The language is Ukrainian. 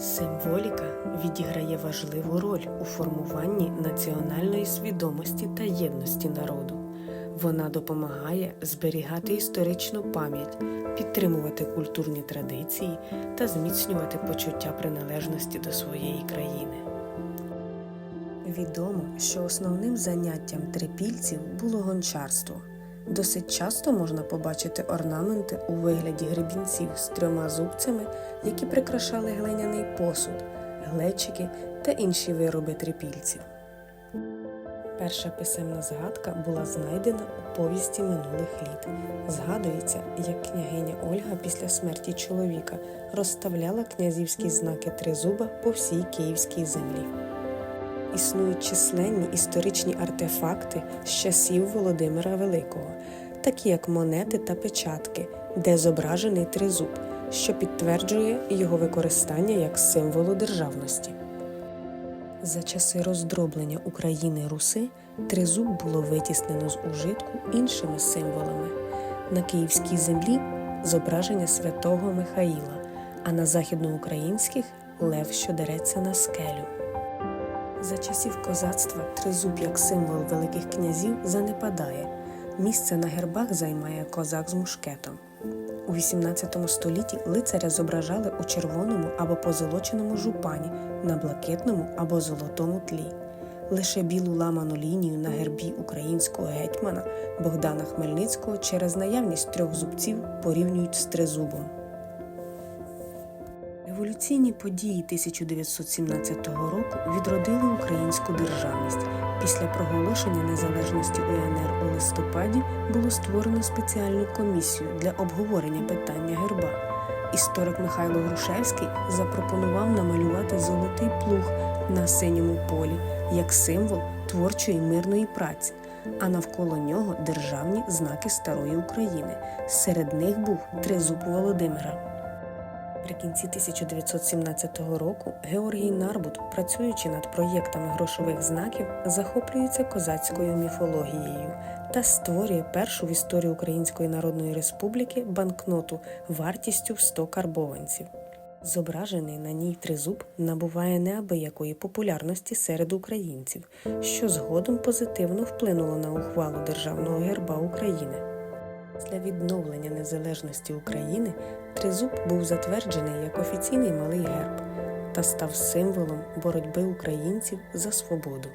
Символіка відіграє важливу роль у формуванні національної свідомості та єдності народу. Вона допомагає зберігати історичну пам'ять, підтримувати культурні традиції та зміцнювати почуття приналежності до своєї країни. Відомо, що основним заняттям трипільців було гончарство. Досить часто можна побачити орнаменти у вигляді гребінців з трьома зубцями, які прикрашали глиняний посуд, глечики та інші вироби трипільців. Перша писемна згадка була знайдена у повісті минулих літ. Згадується, як княгиня Ольга після смерті чоловіка розставляла князівські знаки тризуба по всій київській землі. Існують численні історичні артефакти з часів Володимира Великого, такі як монети та печатки, де зображений тризуб, що підтверджує його використання як символу державності. За часи роздроблення України Руси тризуб було витіснено з ужитку іншими символами. На київській землі зображення святого Михаїла, а на західноукраїнських лев, що дереться на скелю. За часів козацтва тризуб як символ великих князів занепадає. Місце на гербах займає козак з мушкетом. У XVIII столітті лицаря зображали у червоному або позолоченому жупані на блакитному або золотому тлі. Лише білу ламану лінію на гербі українського гетьмана Богдана Хмельницького через наявність трьох зубців порівнюють з тризубом. Революційні події 1917 року відродили українську державність. Після проголошення незалежності УНР у листопаді було створено спеціальну комісію для обговорення питання герба. Історик Михайло Грушевський запропонував намалювати золотий плуг на синьому полі як символ творчої мирної праці, а навколо нього державні знаки старої України. Серед них був тризуб Володимира. Наприкінці 1917 року Георгій Нарбут, працюючи над проєктами грошових знаків, захоплюється козацькою міфологією та створює першу в історії Української Народної Республіки банкноту вартістю в 100 карбованців. Зображений на ній тризуб набуває неабиякої популярності серед українців, що згодом позитивно вплинуло на ухвалу державного герба України. Після відновлення незалежності України тризуб був затверджений як офіційний малий герб та став символом боротьби українців за свободу.